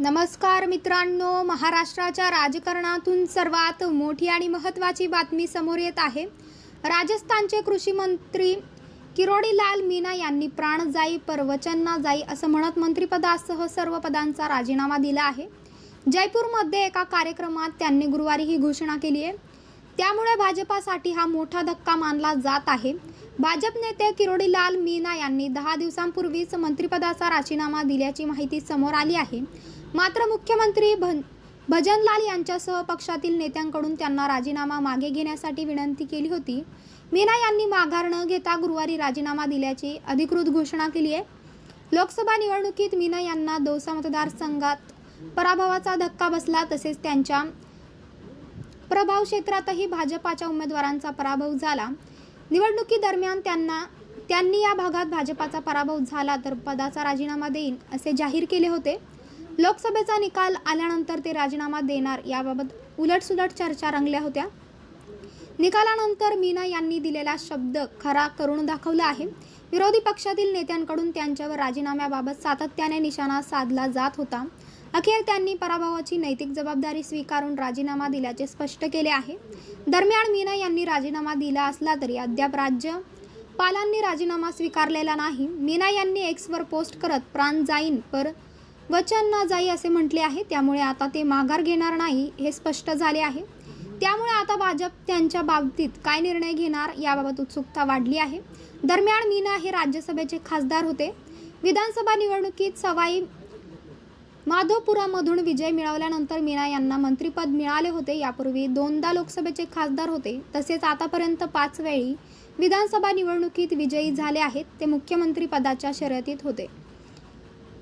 नमस्कार मित्रांनो महाराष्ट्राच्या राजकारणातून सर्वात मोठी आणि महत्त्वाची बातमी समोर येत आहे. राजस्थानचे कृषी मंत्री किरोडीलाल मीना यांनी प्राण जाई पर वचन ना जाई असं म्हणत मंत्रिपदासह सर्व पदांचा राजीनामा दिला आहे. जयपूरमध्ये एका कार्यक्रमात त्यांनी गुरुवारी ही घोषणा केली आहे. त्यामुळे भाजपासाठी हा मोठा धक्का मानला जात आहे. भाजप नेते किरोडीलाल मीना यांनी दहा दिवसांपूर्वीच मंत्रिपदाचा राजीनामा दिल्याची माहिती समोर आली आहे. मात्र मुख्यमंत्री भन भजनलाल यांच्यासह पक्षातील नेत्यांकडून त्यांना राजीनामा मागे घेण्यासाठी विनंती केली होती. मीना यांनी माघार न घेता गुरुवारी राजीनामा दिल्याची अधिकृत घोषणा केली आहे. लोकसभा निवडणुकीत मीना यांना दौसा मतदारसंघात पराभवाचा धक्का बसला तसेच त्यांच्या प्रभाव क्षेत्रातही भाजपाच्या उमेदवारांचा पराभव झाला. निवडणुकीदरम्यान त्यांना त्यांनी या भागात भाजपाचा पराभव झाला तर पदाचा राजीनामा देईन असे जाहीर केले होते. लोकसभेचा निकाल आल्यानंतर ते राजीनामा देणार याबाबत उलटसुलट चर्चा रंगल्या होत्या. निकालानंतर मीना यांनी दिलेला शब्द खरा करून दाखवला आहे. विरोधी पक्षातील नेत्यांकडून त्यांच्यावर राजीनाम्याबाबत सातत्याने निशाणा साधला जात होता. अखेर त्यांनी पराभवाची नैतिक जबाबदारी स्वीकारून राजीनामा दिल्याचे स्पष्ट केले आहे. दरम्यान मीना यांनी राजीनामा दिला असला तरी अद्याप राज्य पालांनी राजीनामा स्वीकारलेला नाही. मीना यांनी एक्सवर पोस्ट करत प्राण जाईन पर वचन न जाई असे म्हटले आहे त्यामुळे आता ते माघार घेणार नाही हे स्पष्ट झाले आहे. त्यामुळे आता भाजप त्यांच्या बाबतीत काय निर्णय घेणार याबाबत उत्सुकता वाढली आहे. दरम्यान मीना हे राज्यसभेचे खासदार होते. विधानसभा निवडणुकीत सवाई माधोपुरामधून विजय मिळवल्यानंतर मीना यांना मंत्रिपद मिळाले होते. यापूर्वी दोनदा लोकसभेचे खासदार होते. तसेच आतापर्यंत पाच वेळी विधानसभा निवडणुकीत विजयी झाले आहेत. ते मुख्यमंत्रीपदाच्या शर्यतीत होते.